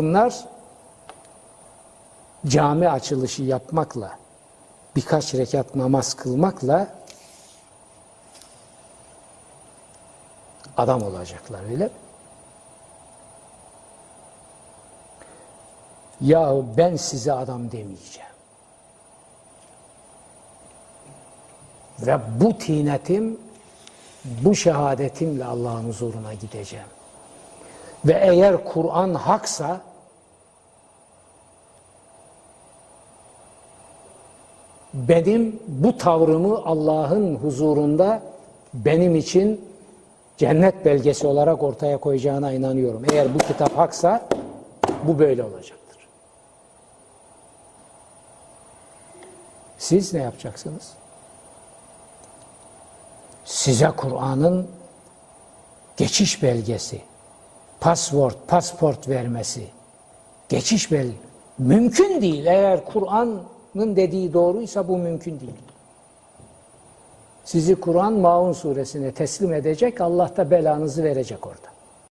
Bunlar cami açılışı yapmakla, birkaç rekat namaz kılmakla adam olacaklar öyle mi? Ya ben size adam demeyeceğim. Ve bu tinetim, bu şehadetimle Allah'ın huzuruna gideceğim. Ve eğer Kur'an haksa, benim bu tavrımı Allah'ın huzurunda benim için cennet belgesi olarak ortaya koyacağına inanıyorum. Eğer bu kitap haksa bu böyle olacaktır. Siz ne yapacaksınız? Size Kur'an'ın geçiş belgesi, passport, pasport vermesi, geçiş belgesi mümkün değil. Eğer Kur'an'ın dediği doğruysa bu mümkün değil. Sizi Kur'an Maun suresine teslim edecek, Allah da belanızı verecek orada.